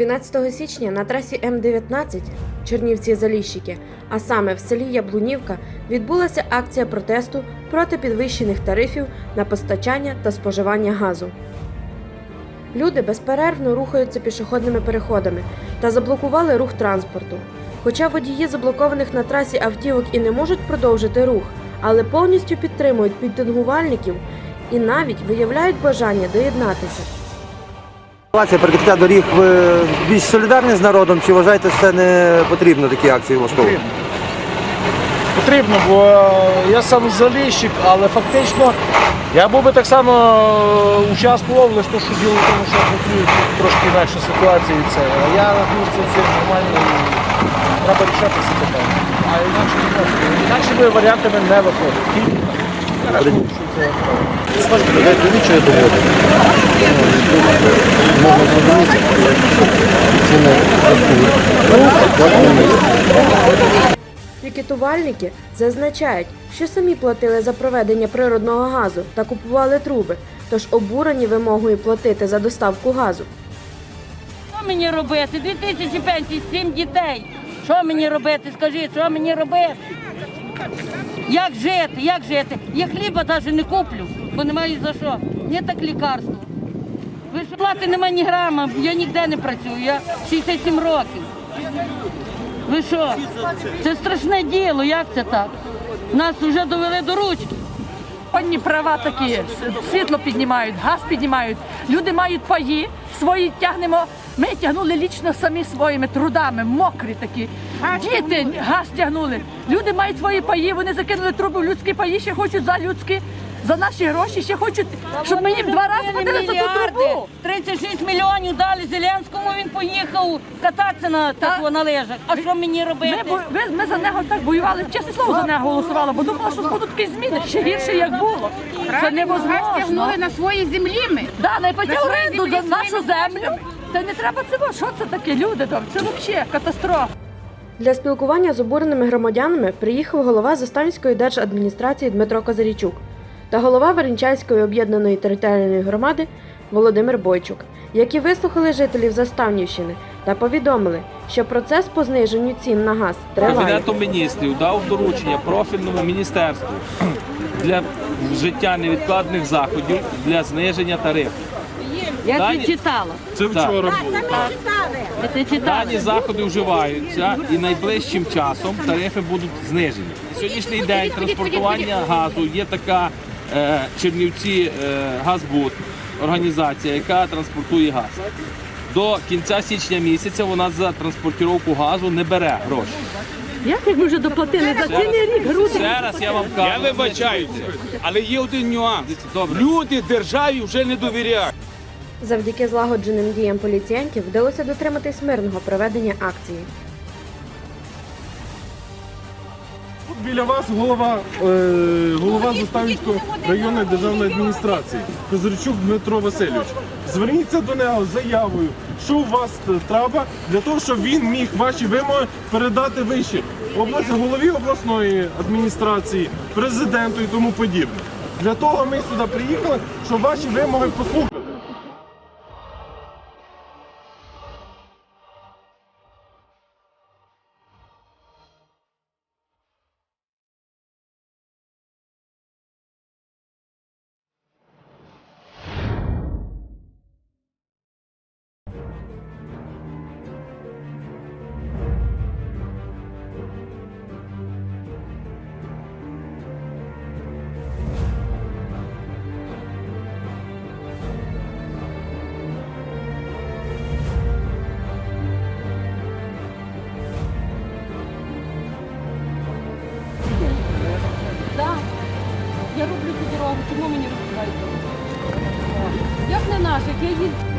12 січня на трасі М19 Чернівці Заліщики, а саме в селі Яблунівка, відбулася акція протесту проти підвищених тарифів на постачання та споживання газу. Люди безперервно рухаються пішохідними переходами та заблокували рух транспорту. Хоча водії заблокованих на трасі автівок і не можуть продовжити рух, але повністю підтримують підтингувальників і навіть виявляють бажання доєднатися. Ситуація перекриття доріг ви більш солідарні з народом, чи вважаєте, що це не потрібно такі акції влаштовувати? Потрібно, бо е, я сам заліщик, але фактично я був би так само е, участвував, лише то, що діло в тому, що я трошки інакша ситуація від це. А я рахую, що це нормально і треба рішати це питання. А інакше не можна. Інакше би варіантами не виходить. Я рахую, що це правильно. Я ціни Пікетувальники зазначають, що самі платили за проведення природного газу та купували труби, тож обурені вимогою платити за доставку газу. Що мені робити? Дві тисячі пенсій, сім дітей. Що мені робити? Скажіть, що мені робити? Як жити? Як жити? Я хліба навіть не куплю, бо немає за що. Ні так лікарство. Ви що плати немає ні грама, я ніде не працюю, я 67 років. Ви що? Це страшне діло, як це так? Нас вже довели до ручки. Пані права такі, світло піднімають, газ піднімають. Люди мають паї, свої тягнемо. Ми тягнули лічно самі своїми трудами, мокрі такі. Діти газ тягнули. Люди мають свої паї, вони закинули труби в людські паї, ще хочуть за людські, за наші гроші, ще хочуть, щоб ми їм два рази подали за ту трубу. 36 мільйонів дали Зеленському, він поїхав кататися на таку на лежах. А що мені робити? Ми, бо- ви- ми за нього так воювали, чесне слово за нього голосували, бо думала, що будуть такі зміни, ще гірше як було. Це невозможно. тягнули на свої землі ми. Да, не своїй оренду землі за нашу своїми землю. Та не треба цього. Що це таке, люди? добрі? Це взагалі катастрофа. Для спілкування з обуреними громадянами приїхав голова Заставської держадміністрації Дмитро Козарічук та голова Веренчанської об'єднаної територіальної громади Володимир Бойчук, які вислухали жителів Заставнівщини та повідомили, що процес по зниженню цін на газ триває. Кабінетом міністрів дав доручення профільному міністерству для вжиття невідкладних заходів для зниження тарифів. Я Дані- це читала. Це вчора було. Я це читала. Дані заходи вживаються і найближчим часом тарифи будуть знижені. Сьогоднішній день транспортування газу є така Чернівці е, Газбуд, організація, яка транспортує газ. До кінця січня місяця вона за транспортировку газу не бере гроші. Як ми вже доплатили за цілий рік груди? Ще раз я вам кажу. Я вибачаюся, але є один нюанс. Добре. Люди державі вже не довіряють. Завдяки злагодженим діям поліціянтів вдалося дотриматись мирного проведення акції. Біля вас голова, е, голова Заставницької районної державної адміністрації Козирчук Дмитро Васильович. Зверніться до нього з заявою, що у вас треба для того, щоб він міг ваші вимоги передати вище області, голові обласної адміністрації, президенту і тому подібне. Для того ми сюди приїхали, щоб ваші вимоги послухати. Я роблю